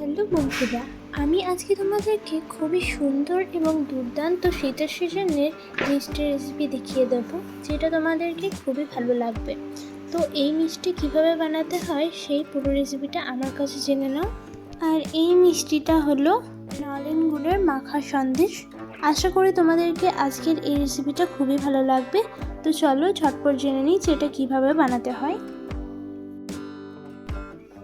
Hello বন্ধুরা, আমি আজকে তোমাদেরকে খুবই সুন্দর এবং দুর্দান্ত শীতের সিজনের মিষ্টি রেসিপি দেখিয়ে দেবো, যেটা তোমাদেরকে খুবই ভালো লাগবে। তো এই মিষ্টি কীভাবে বানাতে হয়, সেই পুরো রেসিপিটা আমার কাছে জেনে নাও। আর এই মিষ্টিটা হলো নলেন গুড়ের মাখা সন্দেশ। আশা করি তোমাদেরকে আজকের এই রেসিপিটা খুবই ভালো লাগবে। তো চলো ঝটপট জেনে নিই যে এটা কীভাবে বানাতে হয়।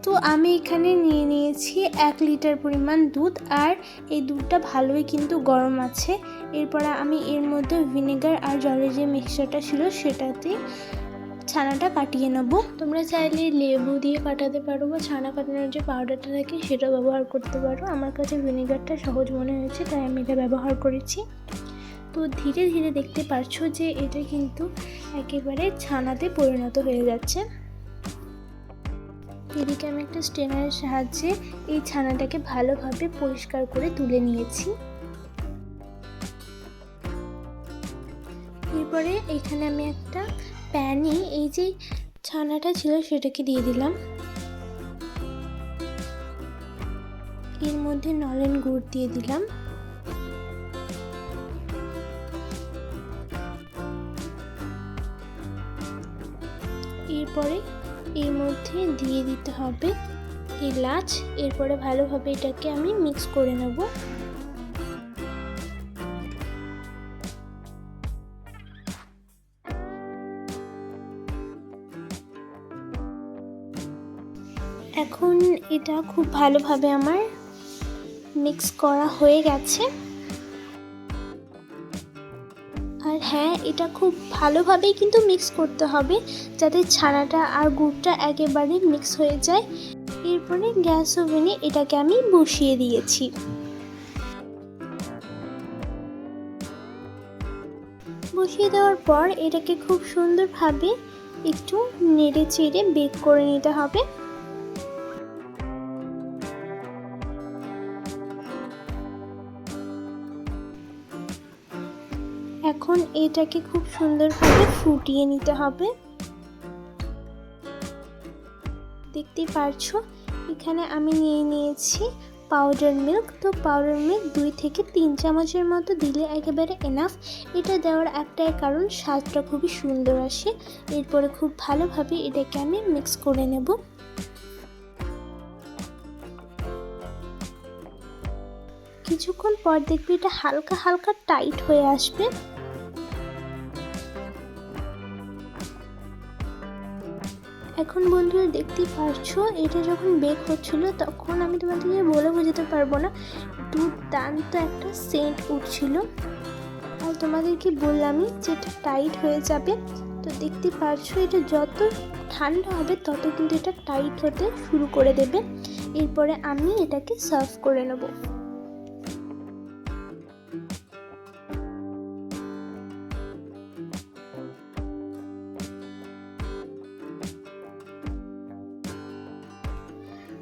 তো আমি এখানে নিয়ে নিয়েছি এক লিটার পরিমাণ দুধ আর এই দুধটা ভালোই কিন্তু গরম আছে। এরপর আমি এর মধ্যে ভিনেগার আর জলের যে মিক্সচারটা ছিল সেটাতে ছানাটা কাটিয়ে নেব। তোমরা চাইলে লেবু দিয়ে কাটাতে পারো বা ছানা কাটানোর যে পাউডারটা থাকে সেটা ব্যবহার করতে পারো। আমার কাছে ভিনেগারটা সহজ মনে হয়েছে, তাই আমি এটা ব্যবহার করেছি। তো ধীরে ধীরে দেখতে পারছ যে এটা কিন্তু একেবারে ছানাতে পরিণত হয়ে যাচ্ছে। এদিকে আমি একটা স্টেনারের সাহায্যে এই ছানাটাকে ভালোভাবে পরিষ্কার করে তুলে নিয়েছি। এরপরে এখানে আমি একটা প্যানে এই যে ছানাটা ছিল সেটাকে দিয়ে দিলাম। এর মধ্যে নলেন গুড় দিয়ে দিলাম। এরপরে এর মধ্যে দিয়ে দিতে হবে এলাচ। এরপরে ভালোভাবে এটাকে আমি মিক্স করে নেব। এখন এটা খুব ভালোভাবে আমার মিক্স করা হয়ে গেছে। আর হ্যাঁ এটা খুব ভালোভাবেই কিন্তু মিক্স করতে হবে যাতে ছানাটা আর গুড়টা একেবারে মিক্স হয়ে যায়। এরপরে গ্যাস ওভেনে এটাকে আমি বসিয়ে দিয়েছি। বসিয়ে দেওয়ার পর এটাকে খুব সুন্দরভাবে একটু নেড়ে চেড়ে বেক করে নিতে হবে। এখন এটাকে খুব সুন্দরভাবে ফুটিয়ে নিতে হবে। দেখতেই পারছ? এখানে আমি নিয়ে নিয়েছি পাউডার মিল্ক তো পাউডার মিল্ক দুই থেকে তিন চামচের মতো দিলে একেবারে এনাফ এটা দেওয়ার একটাই কারণ, স্বাদটা খুবই সুন্দর আসে। এরপরে খুব ভালোভাবে এটাকে আমি মিক্স করে নেব। কিছুক্ষণ পর দেখবি এটা হালকা হালকা টাইট হয়ে আসবে। এখন বন্ধুরা দেখতেই পারছ, এটা যখন বেক হচ্ছিল তখন আমি তোমাদেরকে বলে বোঝাতে পারব না, দুর্দান্ত একটা সেন্ট উঠছিল। আর তোমাদেরকে বললামই যে এটা টাইট হয়ে যাবে। তো দেখতে পারছ, এটা যত ঠান্ডা হবে তত কিন্তু এটা টাইট হতে শুরু করে দেবে। এরপরে আমি এটাকে সার্ভ করে নেব।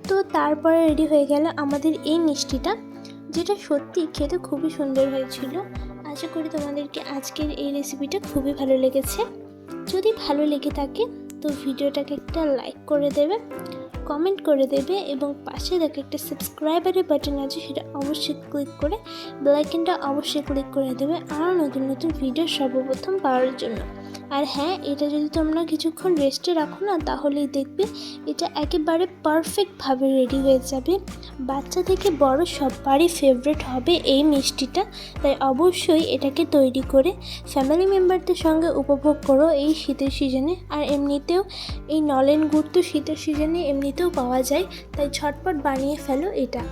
তো তারপরে রেডি হয়ে গেল আমাদের এই মিষ্টিটা, যেটা সত্যি খেতে খুবই সুন্দর হয়েছিল। আশা করি তোমাদেরকে আজকের এই রেসিপিটা খুবই ভালো লেগেছে। যদি ভালো লেগে থাকে, তো ভিডিওটাকে একটা লাইক করে দেবে। কমেন্ট করে দেবে এবং পাশে দেখে একটা সাবস্ক্রাইবারের বাটন আছে, সেটা অবশ্যই ক্লিক করে বেলাইকনটা অবশ্যই ক্লিক করে দেবে আরও নতুন নতুন ভিডিও সর্বপ্রথম পাওয়ার জন্য। আর হ্যাঁ এটা যদি তোমরা কিছুক্ষণ রেস্টে রাখো না, তাহলেই দেখবে এটা একেবারে পারফেক্টভাবে রেডি হয়ে যাবে। বাচ্চা থেকে বড় সবারই ফেভারেট হবে এই মিষ্টিটা, তাই অবশ্যই এটাকে তৈরি করে ফ্যামিলি মেম্বারদের সঙ্গে উপভোগ করো এই শীতের সিজনে আর এমনিতেও এই নলেন গুড় তো শীতের সিজনে এমনিতেও পাওয়া যায় তাই ঝটপট বানিয়ে ফেলো এটা।